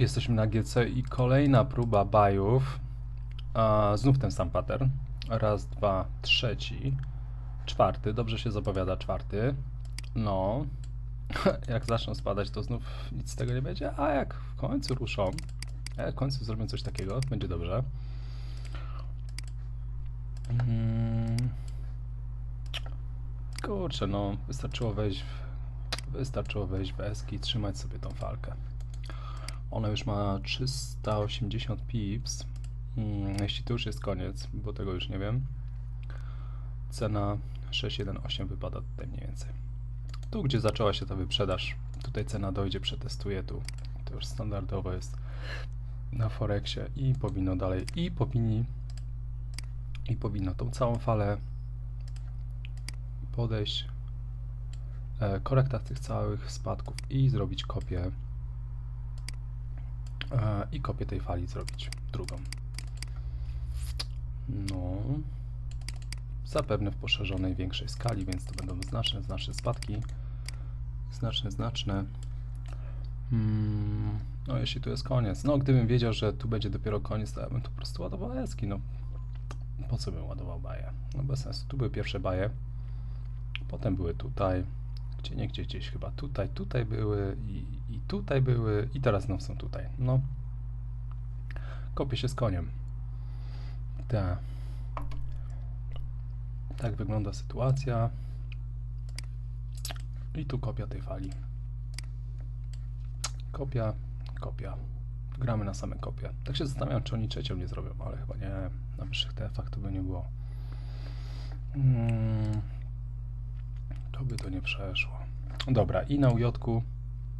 Jesteśmy na GC i kolejna próba bajów. A, znów ten sam pattern. Raz, dwa, trzeci. Czwarty, dobrze się zapowiada czwarty. No. jak zaczną spadać, to znów nic z tego nie będzie, a jak w końcu ruszą, jak w końcu zrobią coś takiego, będzie dobrze. Mm. Kurczę, no, wystarczyło wejść w, wystarczyło wejść w eski i trzymać sobie tą falkę. Ona już ma 380 pips. Mm, jeśli to już jest koniec, bo tego już nie wiem. Cena 618 wypada tutaj mniej więcej. Tu, gdzie zaczęła się ta wyprzedaż, tutaj cena dojdzie, przetestuję tu. To już standardowo jest na Forexie i powinno dalej, i powinni, i powinno tą całą falę podejść, e, korekta tych całych spadków i zrobić kopię i kopię tej fali zrobić, drugą. No, zapewne w poszerzonej, większej skali, więc to będą znaczne, znaczne spadki. Znaczne, znaczne. Hmm, no, jeśli tu jest koniec. No, gdybym wiedział, że tu będzie dopiero koniec, to ja bym tu po prostu ładował eski. No, po co bym ładował baje? No, bez sensu. Tu były pierwsze baje, potem były tutaj, gdzie nie gdzie gdzieś chyba tutaj, tutaj były i, i tutaj były i teraz znów są tutaj. No, kopię się z koniem. Tak. Tak wygląda sytuacja. I tu kopia tej fali. Kopia, kopia. Gramy na same kopie. Tak się zastanawiam, czy oni trzecią nie zrobią, ale chyba nie. Na wyższych TF-ach to by nie było. Mm, to by to nie przeszło. Dobra, i na ujotku.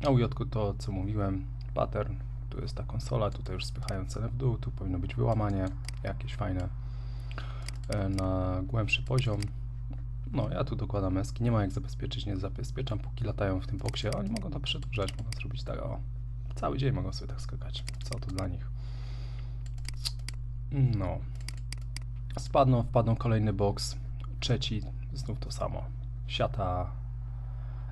Na ujotku to, co mówiłem, pattern. Tu jest ta konsola, tutaj już spychają cenę w dół, tu powinno być wyłamanie jakieś fajne e, na głębszy poziom. No, ja tu dokładam eski, nie ma jak zabezpieczyć, nie zabezpieczam, póki latają w tym boksie, oni mogą to przedłużać, mogą zrobić tak, o, cały dzień mogą sobie tak skakać, co to dla nich. No, spadną, wpadną kolejny boks, trzeci, znów to samo, siata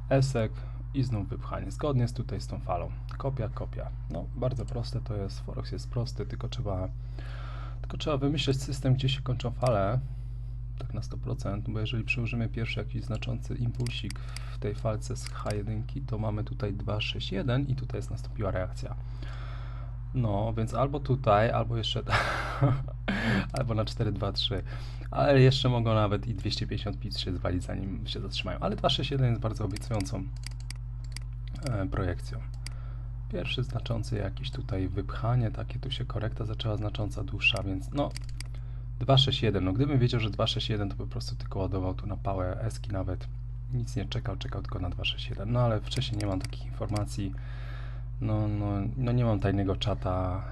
esek i znów wypchanie, zgodnie z tutaj z tą falą, kopia, kopia, no, bardzo proste to jest, Forex jest prosty, tylko trzeba, tylko trzeba wymyśleć system, gdzie się kończą fale, tak na 100%, bo jeżeli przyłożymy pierwszy jakiś znaczący impulsik w tej falce z H1, to mamy tutaj 2, 6, 1 i tutaj jest nastąpiła reakcja. No, więc albo tutaj, albo jeszcze albo na 4, 2, 3, ale jeszcze mogą nawet i 250 pips się zwalić zanim się zatrzymają, ale 2, 6, 1 jest bardzo obiecującą projekcją. Pierwszy znaczący jakiś tutaj wypchanie, takie tu się korekta zaczęła znacząca dłuższa, więc no 261, no gdybym wiedział, że 261 to po prostu tylko ładował tu na pałę eski nawet. Nic nie czekał, czekał tylko na 261. No ale wcześniej nie mam takich informacji. No, no, no nie mam tajnego czata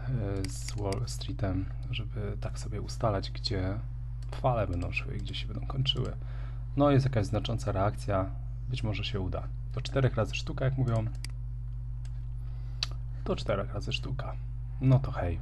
y, z Wall Streetem, żeby tak sobie ustalać, gdzie fale będą szły i gdzie się będą kończyły. No jest jakaś znacząca reakcja, być może się uda. To 4 razy sztuka, jak mówią. To 4 razy sztuka. No to hej.